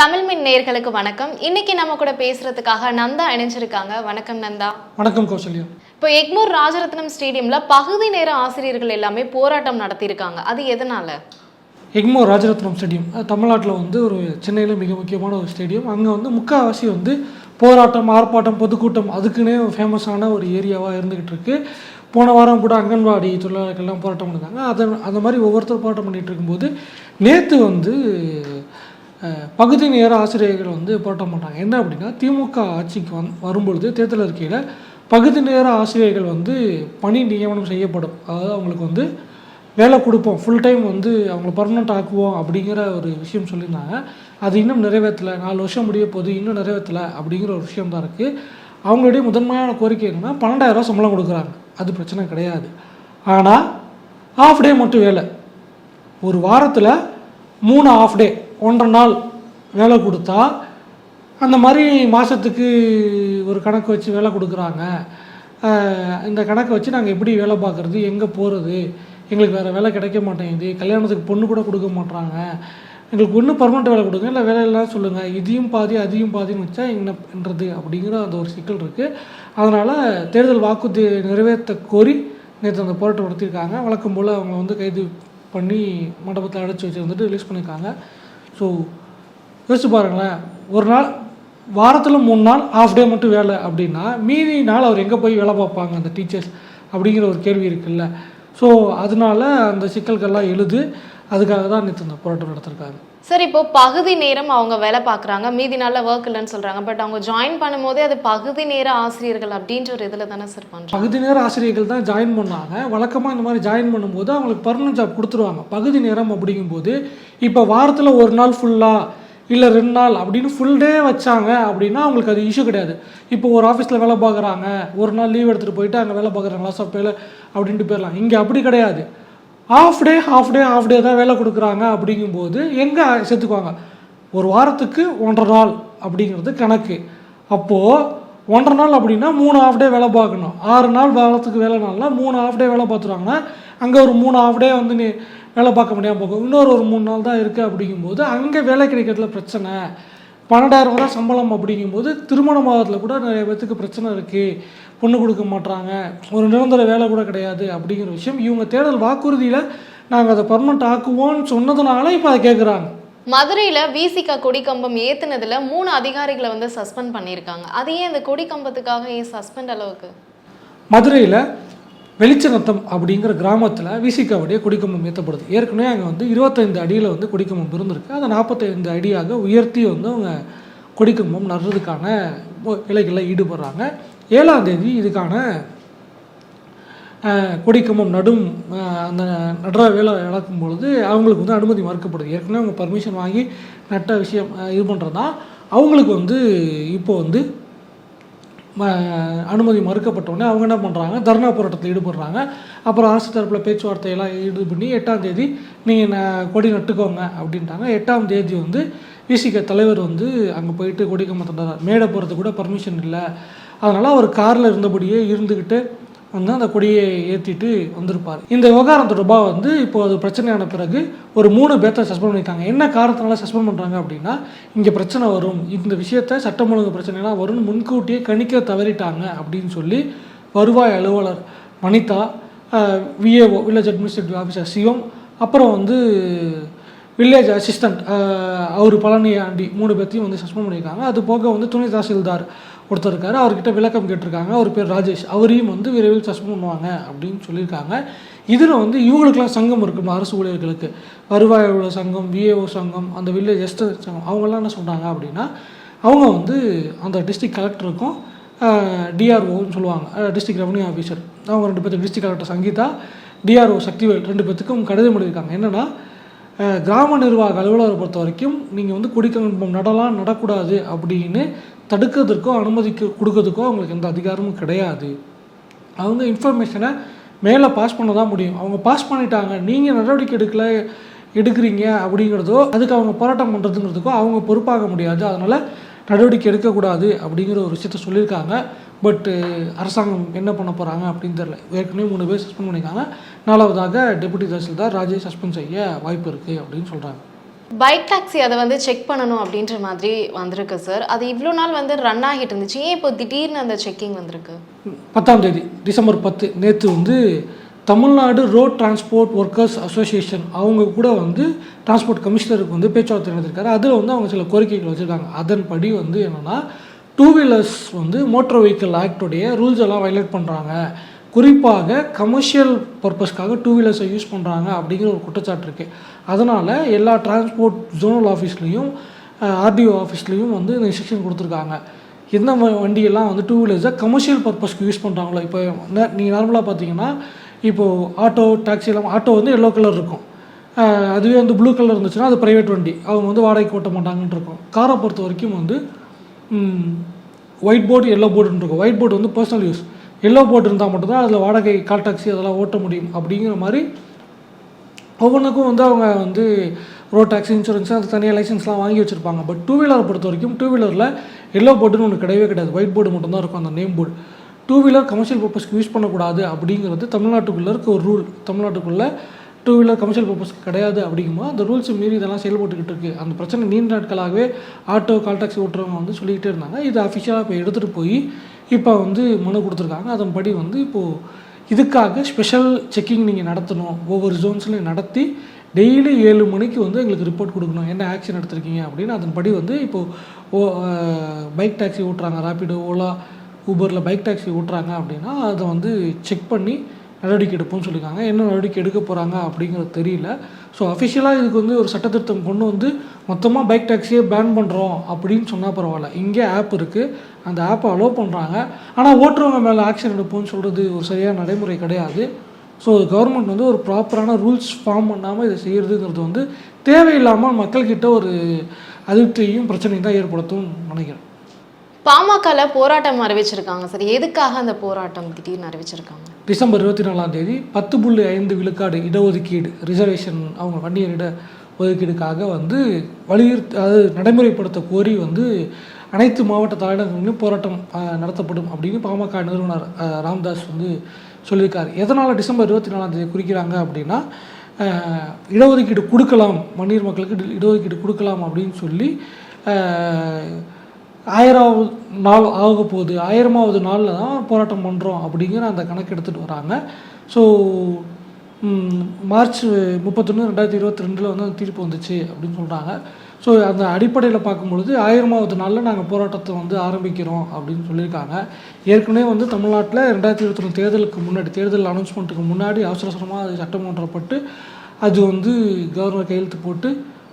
தமிழ் மின் நேயர்களுக்கு வணக்கம். இன்னைக்கு நம்ம கூட பேசுறதுக்காக நந்தா இணைஞ்சிருக்காங்க. வணக்கம் நந்தா. வணக்கம் கௌசல்யா. இப்போ எக்மூர் ராஜரத்னம் ஸ்டேடியம்ல பகுதி நேர ஆசிரியர்கள் எல்லாமே போராட்டம் நடத்தியிருக்காங்க. அது எதனால? எக்மோ ராஜரத்னம் ஸ்டேடியம். தமிழ்நாட்டில் வந்து ஒரு சென்னையில் மிக முக்கியமான ஒரு ஸ்டேடியம். அங்கே வந்து முக்கால்வாசி வந்து போராட்டம் ஆர்ப்பாட்டம் பொதுக்கூட்டம் அதுக்குன்னே ஃபேமஸான ஒரு ஏரியாவாக இருந்துக்கிட்டு இருக்கு. போன வாரம் கூட அங்கன்வாடி தொழிலாளர்கள்லாம் போராட்டம் பண்ணாங்க. அதை அந்த மாதிரி ஒவ்வொருத்தரும் போராட்டம் பண்ணிகிட்டு இருக்கும்போது நேற்று வந்து பகுதி நேர ஆசிரியர்கள் வந்து போட்ட மாட்டாங்க. என்ன அப்படின்னா திமுக ஆட்சிக்கு வந் வரும்பொழுது தேர்தல் அறிக்கையில் பகுதி நேர ஆசிரியர்கள் வந்து பணி நியமனம் செய்யப்படும். அதாவது அவங்களுக்கு வந்து வேலை கொடுப்போம். ஃபுல் டைம் வந்து அவங்கள பர்மனெண்ட் ஆக்குவோம் அப்படிங்கிற ஒரு விஷயம் சொல்லியிருந்தாங்க. அது இன்னும் நிறைவேற்றலை. நாலு வருஷம் முடிய போது இன்னும் நிறைவேற்றலை அப்படிங்கிற ஒரு விஷயம் தான் இருக்குது அவங்களுடைய முதன்மையான கோரிக்கை என்னென்னா பன்னெண்டாயிரம் சம்பளம் கொடுக்குறாங்க. அது பிரச்சனை கிடையாது. ஆனால் ஆஃப் டே மட்டும் வேலை. ஒரு வாரத்தில் மூணு ஆஃப் டே ஒன்றரை நாள் வேலை கொடுத்தா அந்த மாதிரி மாதத்துக்கு ஒரு கணக்கு வச்சு வேலை கொடுக்குறாங்க. இந்த கணக்கை வச்சு நாங்கள் எப்படி வேலை பார்க்குறது எங்கே போகிறது எங்களுக்கு வேறு வேலை கிடைக்க மாட்டேங்குது கல்யாணத்துக்கு பொண்ணு கூட கொடுக்க மாட்றாங்க. எங்களுக்கு ஒன்று பர்மனெண்ட் வேலை கொடுங்க இல்லை வேலையெல்லாம் சொல்லுங்கள் இதையும் பாதி அதையும் பாதின்னு வச்சா என்னன்றது அப்படிங்கிற அந்த ஒரு சிக்கல் இருக்குது அதனால் தேர்தல் வாக்குறுதி நிறைவேற்ற கோரி நேற்று அந்த போராட்டம் நடத்தியிருக்காங்க. வழக்கம் போல் அவங்க வந்து கைது பண்ணி மண்டபத்தில் அடைச்சி வச்சு வந்துட்டு ரிலீஸ் பண்ணியிருக்காங்க. ஸோ யோசிச்சு பாருங்களேன். ஒரு நாள் வாரத்தில் மூணு நாள் ஆஃப் டே மட்டும் வேலை அப்படின்னா மீதி நாள் அவர் எங்கே போய் வேலை பார்ப்பாங்க அந்த டீச்சர்ஸ் அப்படிங்கிற ஒரு கேள்வி இருக்குல்ல. ஸோ அதனால அந்த சிக்கல்கள்லாம் எழுது. அதுக்காக தான் நேற்று இந்த போராட்டம் நடத்திருக்காங்க சார் இப்போ பகுதி நேரம் அவங்க வேலை பார்க்குறாங்க. மீதி நாளில் ஒர்க் இல்லைன்னு சொல்றாங்க. பட் அவங்க ஜாயின் பண்ணும்போதே அது பகுதி நேர ஆசிரியர்கள் அப்படின்ற ஒரு இதில் தானே சார் பண்ணுறாங்க பகுதி நேர ஆசிரியர்கள் தான் ஜாயின் பண்ணாங்க. வழக்கமாக இந்த மாதிரி ஜாயின் பண்ணும்போது அவங்களுக்கு பர்மனன்ட் ஜாப் கொடுத்துருவாங்க. பகுதி நேரம் அப்படிங்கும்போது இப்போ வாரத்தில் ஒரு நாள் ஃபுல்லாக இல்லை ரெண்டு நாள் அப்படின்னு ஃபுல் டே வச்சாங்க அப்படின்னா அவங்களுக்கு அது இஷ்யூ கிடையாது. இப்போ ஒரு ஆஃபீஸில் வேலை பார்க்குறாங்க. ஒரு நாள் லீவ் எடுத்துகிட்டு போயிட்டு அங்கே வேலை பார்க்குறாங்க. லாஸ் ஆஃப் பேல அப்படின்ட்டு போயிடலாம். இங்கே அப்படி கிடையாது. Half day half day half day தான் வேலை கொடுக்குறாங்க அப்படிங்கும்போது எங்கே சேர்த்துக்குவாங்க? ஒரு வாரத்துக்கு ஒன்றரை நாள் அப்படிங்கிறது கணக்கு. அப்போது ஒன்றரை நாள் அப்படின்னா மூணு ஆஃப் டே வேலை பார்க்கணும். ஆறு நாள் வாரத்துக்கு வேலை நாள்னா மூணு ஆஃப் டே வேலை பார்த்துருவாங்கன்னா அங்கே ஒரு மூணு ஆஃப் டே வந்து நீ வேலை பார்க்க முடியாமல் போகும். இன்னொரு ஒரு மூணு நாள் தான் இருக்குது அப்படிங்கும்போது அங்கே வேலை கிடைக்கிறதுல பிரச்சனை. பன்னெண்டாயிரம் ரூபா சம்பளம் அப்படிங்கும்போது திருமண மாதத்தில் கூட நிறைய பேர்த்துக்கு பிரச்சனை இருக்குது பொண்ணு கொடுக்க மாட்றாங்க. ஒரு நிரந்தர வேலை கூட கிடையாது அப்படிங்கிற விஷயம். இவங்க தேர்தல் வாக்குறுதியில் நாங்கள் அதை பர்மனெண்ட் ஆக்குவோம்னு சொன்னதுனால இப்போ அதை கேட்குறாங்க மதுரையில விசிகா கொடிக்கம்பம் ஏத்துனதுல மூணு அதிகாரிகளை வந்து சஸ்பெண்ட் பண்ணியிருக்காங்க. அது ஏன் இந்த கொடிக்கம்பத்துக்காக ஏன் சஸ்பெண்ட் அளவுக்கு? மதுரையில் வெளிச்சநத்தம் அப்படிங்கிற கிராமத்தில் விசிகாவுடைய கொடிக்கம்பம் ஏற்றப்படுது. ஏற்கனவே அங்கே வந்து இருபத்தைந்து அடியில் வந்து கொடிக்கம்பம் இருந்திருக்கு அதை நாற்பத்தைந்து அடியாக உயர்த்தி வந்து அவங்க கொடிக்கம்பம் நடுறதுக்கான விலைகளில் வேலைகளில் ஈடுபடுறாங்க. ஏழாம் தேதி இதுக்கான அஹ், கொடிக்கம்பம் நடும் அந்த நடுற வேலை நடக்கும் பொழுது அவங்களுக்கு வந்து அனுமதி மறுக்கப்படுது. ஏற்கனவே அவங்க பர்மிஷன் வாங்கி நட்ட விஷயம் இது பண்ணுறது தான் அவங்களுக்கு வந்து இப்போ வந்து அனுமதி மறுக்கப்பட்டோடனே அவங்க என்ன பண்ணுறாங்க தர்ணா போராட்டத்தில் ஈடுபடுறாங்க. அப்புறம் அரசு தரப்பில் பேச்சுவார்த்தையெல்லாம் ஈடு பண்ணி எட்டாம் தேதி நீங்கள் கொடி நட்டுக்கோங்க அப்படின்ட்டாங்க. எட்டாம் தேதி வந்து விசிக தலைவர் வந்து அங்கே போயிட்டு கொடி கம்பத்தினார் மேடை போகிறதுக்கு கூட பர்மிஷன் இல்லை. அதனால் அவர் காரில் இருந்தபடியே இருந்துக்கிட்டு வந்து அந்த கொடியை ஏற்றிட்டு வந்திருப்பார். இந்த விவகாரம் தொடர்பாக வந்து இப்போ அது பிரச்சனையான பிறகு ஒரு மூணு பேர்த்தை சஸ்பெண்ட் பண்ணியிருக்காங்க என்ன காரணத்தினால சஸ்பெண்ட் பண்ணுறாங்க அப்படின்னா இங்கே பிரச்சனை வரும். இந்த விஷயத்த சட்டம் ஒழுங்கு பிரச்சனைலாம் வரும்னு முன்கூட்டியே கணிக்க தவறிட்டாங்க அப்படின்னு சொல்லி வருவாய் அலுவலர் Vanitha VAO village administrative officer Sivam அப்புறம் வந்து வில்லேஜ் அசிஸ்டண்ட் அவர் பழனியாண்டி மூணு பேர்த்தையும் வந்து சஸ்பெண்ட் பண்ணியிருக்காங்க. அது போக வந்து துணை தாசில்தார் ஒருத்தர் அவர்கிட்ட விளக்கம் கேட்டிருக்காங்க. அவர் பேர் ராஜேஷ். அவரையும் வந்து விரைவில் சஸ்பெண்ட் பண்ணுவாங்க அப்படின்னு சொல்லியிருக்காங்க. இதில் வந்து இவங்களுக்கெல்லாம் சங்கம் இருக்கணும் அரசு ஊழியர்களுக்கு. வருவாய் அலுவலர் சங்கம் விஏஓ சங்கம் அந்த வில்லேஜ் எஸ்டர் சங்கம் அவங்கெல்லாம் என்ன சொல்கிறாங்க அப்படின்னா அவங்க வந்து அந்த டிஸ்ட்ரிக்ட் கலெக்டருக்கும் டிஆர்ஓன்னு சொல்லுவாங்க. டிஸ்ட்ரிக்ட் ரெவன்யூ ஆஃபீஸர் அவங்க ரெண்டு பேர்த்துக்கு district collector Sangeetha DRO Sakthivel ரெண்டு பேர்த்துக்கும் கடிதம் எழுதியிருக்காங்க. என்னென்னா கிராம நிர்வாக அலுவலரை பொறுத்த வரைக்கும் நீங்கள் வந்து குடிக்கம்பம் நடலாம் நடக்கூடாது அப்படின்னு தடுக்கிறதுக்கோ அனுமதிக்க கொடுக்கறதுக்கோ அவங்களுக்கு எந்த அதிகாரமும் கிடையாது. அவங்க இன்ஃபர்மேஷனை மேலே பாஸ் பண்ண தான் முடியும். அவங்க பாஸ் பண்ணிட்டாங்க. நீங்கள் நடவடிக்கை எடுக்கல எடுக்கிறீங்க அப்படிங்கிறதோ அதுக்கு அவங்க போராட்டம் பண்ணுறதுங்கிறதுக்கோ அவங்க பொறுப்பாக முடியாது. அதனால் நடவடிக்கை எடுக்கக்கூடாது அப்படிங்கிற ஒரு விஷயத்த சொல்லியிருக்காங்க. பட்டு அரசாங்கம் என்ன பண்ண போகிறாங்க அப்படின்னு தெரில ஏற்கனவே மூணு பேர் சஸ்பெண்ட் பண்ணியிருக்காங்க. நாலாவதாக டெபுட்டி தாசில்தார் ராஜே சஸ்பெண்ட் செய்ய வாய்ப்பு இருக்குது அப்படின்னு சொல்கிறாங்க பைக் டாக்ஸி அதை வந்து செக் பண்ணணும் அப்படின்ற மாதிரி வந்திருக்கு சார். அது இவ்வளோ நாள் வந்து ரன் ஆகிட்டு இருந்துச்சு. ஏன் இப்போ திடீர்னு அந்த செக்கிங் வந்திருக்கு? பத்தாம் தேதி டிசம்பர் பத்து நேற்று வந்து Tamil Nadu road transport workers association அவங்க கூட வந்து டிரான்ஸ்போர்ட் கமிஷனருக்கு வந்து பேச்சுவார்த்தை நடந்திருக்காரு அதில் வந்து அவங்க சில கோரிக்கைகள் வச்சுருக்காங்க. அதன்படி வந்து என்னென்னா டூ வீலர்ஸ் வந்து மோட்டார் வெஹிக்கிள் ஆக்டுடைய ரூல்ஸ் எல்லாம் வயலேட் பண்ணுறாங்க குறிப்பாக கமர்ஷியல் பர்பஸ்க்காக டூ வீலர்ஸை யூஸ் பண்ணுறாங்க அப்படிங்கிற ஒரு குற்றச்சாட்டு இருக்குது அதனால் எல்லா டிரான்ஸ்போர்ட் ஜோனல் ஆஃபீஸ்லேயும் ஆர்டிஓ ஆஃபீஸ்லேயும் வந்து இந்த இன்ஸ்ட்ரக்ஷன் கொடுத்துருக்காங்க. எந்த வண்டியெல்லாம் வந்து டூ வீலர்ஸை கமர்ஷியல் பர்பஸ்க்கு யூஸ் பண்ணுறாங்களோ இப்போ நீங்கள் நார்மலாக பார்த்தீங்கன்னா இப்போது ஆட்டோ டாக்ஸி எல்லாம் ஆட்டோ வந்து எல்லோ கலர் இருக்கும். அதுவே வந்து ப்ளூ கலர் இருந்துச்சுன்னா அது ப்ரைவேட் வண்டி. அவங்க வந்து வாடகைக்கு ஓட்ட மாட்டாங்கன்னு இருக்கும். காரை பொறுத்த வரைக்கும் வந்து ஒயிட் போர்டு எல்லோ போர்டுன்னு இருக்கும். ஒயிட் போர்டு வந்து பர்சனல் யூஸ் எல்லோ போட்டிருந்தால் மட்டும்தான் அதில் வாடகை கால் டாக்ஸி அதெல்லாம் ஓட்ட முடியும். அப்படிங்கிற மாதிரி ஒவ்வொன்றுக்கும் வந்து அவங்க வந்து ரோட் டாக்ஸி இன்சூரன்ஸ் அது தனியாக லைசன்ஸ்லாம் வாங்கி வச்சுருப்பாங்க. பட் டூ வீலரை பொறுத்த வரைக்கும் டூ வீலரில் எல்லோ போர்டுன்னு ஒன்று கிடையவே கிடையாது. ஒயிட் போர்டு மட்டும்தான் இருக்கும் அந்த name board two wheeler commercial பர்பஸ்க்கு யூஸ் பண்ணக்கூடாது அப்படிங்கிறது தமிழ்நாட்டுக்குள்ளே இருக்க ஒரு ரூல் தமிழ்நாட்டுக்குள்ளே டூ வீலர் கமர்ஷியல் பர்பஸ்க்கு கிடையாது அப்படிங்கும்போது அந்த ரூல்ஸை மீறி இதெல்லாம் செயல்பட்டுக்கிட்டு இருக்குது அந்த பிரச்சனை நீண்ட நாட்களாகவே ஆட்டோ கால் டாக்ஸி ஓட்டுறவங்க வந்து சொல்லிக்கிட்டே இருந்தாங்க. இது அஃபிஷியலாக இப்போ எடுத்துகிட்டு போய் இப்போ வந்து மனு கொடுத்துருக்காங்க. அதன்படி வந்து இப்போது இதுக்காக ஸ்பெஷல் செக்கிங் நீங்கள் நடத்தணும். ஒவ்வொரு ஜோன்ஸ்லையும் நடத்தி டெய்லி ஏழு மணிக்கு வந்து எங்களுக்கு ரிப்போர்ட் கொடுக்கணும். என்ன ஆக்ஷன் எடுத்திருக்கீங்க அப்படின்னு அதன்படி வந்து இப்போது ஓ பைக் டாக்ஸி ஓட்டுறாங்க. ராப்பிடோ ஓலா ஊபரில் பைக் டாக்ஸி ஓட்டுறாங்க அப்படின்னா அதை வந்து செக் பண்ணி நடவடிக்கை எடுப்போம்னு சொல்லியிருக்காங்க. என்ன நடவடிக்கை எடுக்க போகிறாங்க அப்படிங்கிறது தெரியல. ஸோ அஃபிஷியலாக இதுக்கு வந்து ஒரு சட்டத்திருத்தம் கொண்டு வந்து மொத்தமாக பைக் டாக்ஸியே பேன் பண்ணுறோம் அப்படின்னு சொன்னால் பரவாயில்ல. இங்கே ஆப் இருக்குது அந்த ஆப்பை அலோவ் பண்ணுறாங்க ஆனால் ஓட்டுறவங்க மேலே ஆக்ஷன் எடுப்போம்னு சொல்கிறது ஒரு சரியான நடைமுறை கிடையாது. ஸோ கவர்மெண்ட் வந்து ஒரு ப்ராப்பரான ரூல்ஸ் ஃபார்ம் பண்ணாமல் இதை செய்கிறதுங்கிறது வந்து தேவையில்லாமல் மக்கள்கிட்ட ஒரு அதிருப்தியையும் பிரச்சனையும் தான் ஏற்படுத்தும் நினைக்கிறேன். பாமகல போராட்டம் அறிவிச்சிருக்காங்க சார். எதுக்காக அந்த போராட்டம் திடீர்னு அறிவிச்சிருக்காங்க? டிசம்பர் இருபத்தி நாலாம் தேதி பத்து புள்ளி ஐந்து விழுக்காடு இடஒதுக்கீடு ரிசர்வேஷன் அவங்க வன்னியர் இட ஒதுக்கீடுக்காக வந்து வலியுறுத்தி அதாவது நடைமுறைப்படுத்த கோரி வந்து அனைத்து மாவட்ட தலைநகரங்களிலும் போராட்டம் நடத்தப்படும் அப்படின்னு பாமக நிறுவனர் ராம்தாஸ் வந்து சொல்லியிருக்கார். எதனால் டிசம்பர் இருபத்தி நாலாம் தேதி குறிக்கிறாங்க அப்படின்னா இடஒதுக்கீடு கொடுக்கலாம் மன்னியர் மக்களுக்கு இட- இடஒதுக்கீடு கொடுக்கலாம் அப்படின்னு சொல்லி ஆயிராவது நாள் ஆக போகுது. ஆயிரமாவது நாளில் தான் போராட்டம் பண்ணுறோம் அப்படிங்கிற அந்த கணக்கு எடுத்துகிட்டு வராங்க. ஸோ மார்ச் முப்பத்தொன்று ரெண்டாயிரத்தி இருபத்தி ரெண்டில் வந்து அந்த தீர்ப்பு வந்துச்சு அப்படின்னு சொல்கிறாங்க ஸோ அந்த அடிப்படையில் பார்க்கும்பொழுது ஆயிரமாவது நாளில் நாங்கள் போராட்டத்தை வந்து ஆரம்பிக்கிறோம் அப்படின்னு சொல்லியிருக்காங்க. ஏற்கனவே வந்து தமிழ்நாட்டில் ரெண்டாயிரத்தி இருபத்தி ரெண்டு தேர்தலுக்கு முன்னாடி தேர்தல் அனௌன்ஸ்மெண்ட்டுக்கு முன்னாடி அவசர அவசரமாக அது சட்டமன்றப்பட்டு அது வந்து கவர்னர் கையெழுத்து போட்டு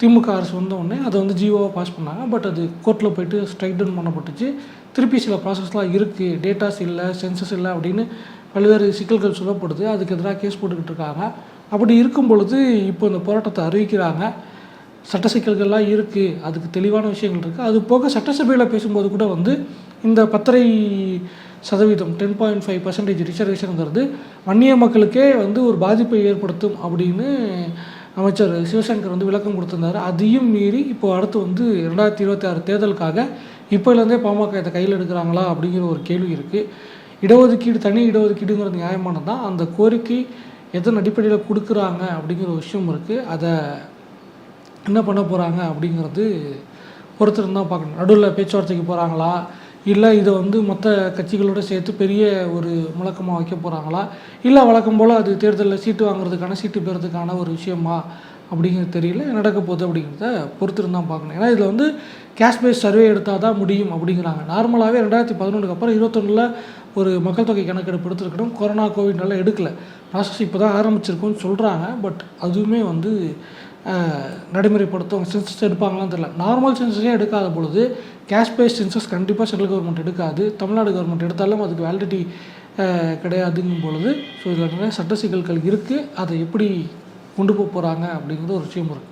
திமுக அரசு வந்த உடனே அதை வந்து ஜியோவாக பாஸ் பண்ணாங்க. பட் அது கோர்ட்டில் போயிட்டு ஸ்ட்ரைக் டவுன் பண்ணப்பட்டுச்சு. திருப்பி சில ப்ராசஸ்லாம் இருக்குது டேட்டாஸ் இல்லை சென்சஸ் இல்லை அப்படின்னு பல்வேறு சிக்கல்கள் சொல்லப்படுது. அதுக்கு எதிராக கேஸ் போட்டுக்கிட்டு இருக்காங்க. அப்படி இருக்கும் பொழுது இப்போ இந்த போராட்டத்தை அறிவிக்கிறாங்க. சட்ட சிக்கல்கள்லாம் இருக்குது அதுக்கு தெளிவான விஷயங்கள் இருக்குது அது போக சட்டசபையில் பேசும்போது கூட வந்து இந்த பத்தரை சதவீதம் டென் பாயிண்ட் ஃபைவ் பர்சன்டேஜ் ரிசர்வேஷனுங்கிறது வன்னிய மக்களுக்கே வந்து ஒரு பாதிப்பை ஏற்படுத்தும் அப்படின்னு அமைச்சர் சிவசங்கர் வந்து விளக்கம் கொடுத்திருந்தாரு. அதையும் மீறி இப்போ அடுத்து வந்து ரெண்டாயிரத்தி இருபத்தி ஆறு தேர்தலுக்காக இப்போலேருந்தே பாமக இதை கையில் எடுக்கிறாங்களா அப்படிங்கிற ஒரு கேள்வி இருக்குது இடஒதுக்கீடு தனி இடஒதுக்கீடுங்கிறது நியாயமானது தான் அந்த கோரிக்கை எதன் அடிப்படையில் கொடுக்குறாங்க அப்படிங்கிற ஒரு விஷயம் இருக்குது அதை என்ன பண்ண போகிறாங்க அப்படிங்கிறது ஒருத்தர் தான் பார்க்கணும். நடுவில் பேச்சுவார்த்தைக்கு போகிறாங்களா இல்லை இதை வந்து மற்ற கட்சிகளோடு சேர்த்து பெரிய ஒரு முழக்கமாக வைக்க போகிறாங்களா இல்லை வழக்கம் போல் அது தேர்தலில் சீட்டு வாங்குறதுக்கான சீட்டு பெறதுக்கான ஒரு விஷயமா அப்படிங்கிறது தெரியல. நடக்க போகுது அப்படிங்கிறத பொறுத்திருந்தான் பார்க்கணும். ஏன்னா இதில் வந்து கேஷ் பேஸ் சர்வே எடுத்தால் தான் முடியும் அப்படிங்கிறாங்க. நார்மலாகவே ரெண்டாயிரத்தி பதினொன்றுக்கு அப்புறம் இருபத்தொன்னில் ஒரு மக்கள் தொகை கணக்கெடுப்பு எடுத்துருக்கணும் கொரோனா கோவிட்னால எடுக்கல. ப்ராசஸ் இப்போ தான் ஆரம்பிச்சிருக்கும்னு சொல்கிறாங்க பட் அதுவுமே வந்து அஹ், நடைமுறைப்படுத்தும் சென்சஸ் எடுப்பாங்களான்னு தெரியல. நார்மல் சென்சஸே எடுக்காத பொழுது கேஷ் பேஸ் சென்சஸ் கண்டிப்பாக சென்ட்ரல் கவர்மெண்ட் எடுக்காது. தமிழ்நாடு கவர்மெண்ட் எடுத்தாலும் அதுக்கு வேலிடிட்டி கிடையாதுங்கும் பொழுது ஸோ இதில் நிறைய சட்ட சிக்கல்கள் இருக்குது அதை எப்படி கொண்டு போக போகிறாங்க அப்படிங்கிறது ஒரு விஷயம் இருக்குது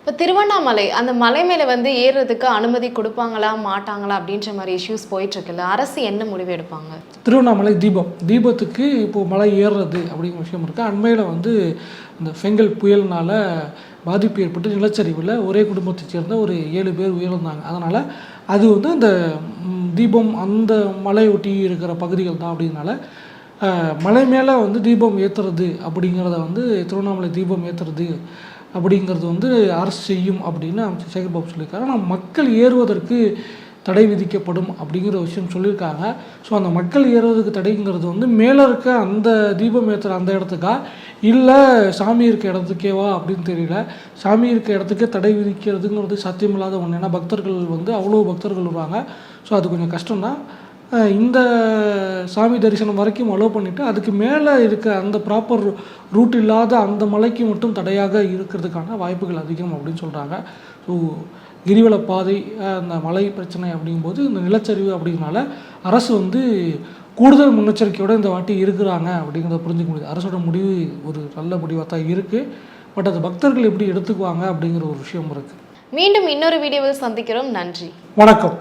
இப்போ திருவண்ணாமலை அந்த மலை மேலே வந்து ஏறுறதுக்கு அனுமதி கொடுப்பாங்களா மாட்டாங்களா அப்படின்ற மாதிரி இஷ்யூஸ் போயிட்டுருக்குல்ல அரசு என்ன முடிவு எடுப்பாங்க? திருவண்ணாமலை தீபம். தீபத்துக்கு இப்போது மலை ஏறுறது அப்படிங்கிற விஷயம் இருக்குது அண்மையில் வந்து இந்த ஃபெங்கல் புயல்னால பாதிப்பு ஏற்பட்டு நிலச்சரிவில் ஒரே குடும்பத்தை சேர்ந்த ஒரு ஏழு பேர் உயிரிழந்தாங்க. அதனால் அது வந்து அந்த தீபம் அந்த மலை ஒட்டி இருக்கிற பகுதிகள் தான் அப்படின்னால மலை மேலே வந்து தீபம் ஏற்றுறது அப்படிங்கிறத வந்து திருவண்ணாமலை தீபம் ஏற்றுறது அப்படிங்கிறது வந்து அரசு செய்யும் அப்படின்னு அமைச்சர் சேகர் பாபு சொல்லியிருக்காரு. ஆனால் மக்கள் ஏறுவதற்கு தடை விதிக்கப்படும் அப்படிங்கிற விஷயம் சொல்லியிருக்காங்க. ஸோ அந்த மக்கள் ஏறுவதற்கு தடைங்கிறது வந்து மேலே இருக்க அந்த தீபம் ஏற்றுற அந்த இடத்துக்கா? இல்லை சாமி இருக்க இடத்துக்கேவா அப்படின்னு தெரியல. சாமி இருக்க இடத்துக்கே தடை விதிக்கிறதுங்கிறது சாத்தியமில்லாத ஒன்று ஏன்னா பக்தர்கள் வந்து அவ்வளோ பக்தர்கள் வருவாங்க. ஸோ அது கொஞ்சம் கஷ்டம்தான். இந்த சாமி தரிசனம் வரைக்கும் அலோவ் பண்ணிவிட்டு அதுக்கு மேலே இருக்க அந்த ப்ராப்பர் ரூட் இல்லாத அந்த மலைக்கு மட்டும் தடையாக இருக்கிறதுக்கான வாய்ப்புகள் அதிகம் அப்படின்னு சொல்கிறாங்க ஸோ கிரிவல பாதை அந்த மலை பிரச்சனை அப்படிங்கும்போது இந்த நிலச்சரிவு அப்படிங்கிறனால அரசு வந்து கூடுதல் முன்னெச்சரிக்கையோடு இந்த வாட்டி இருக்கிறாங்க அப்படிங்கிறத புரிஞ்சுக்க முடியுது. அரசோட முடிவு ஒரு நல்ல முடிவாக தான் இருக்குது பட் அது பக்தர்கள் எப்படி எடுத்துக்குவாங்க அப்படிங்கிற ஒரு விஷயம் இருக்குது மீண்டும் இன்னொரு வீடியோவில் சந்திக்கிறோம். நன்றி. வணக்கம்.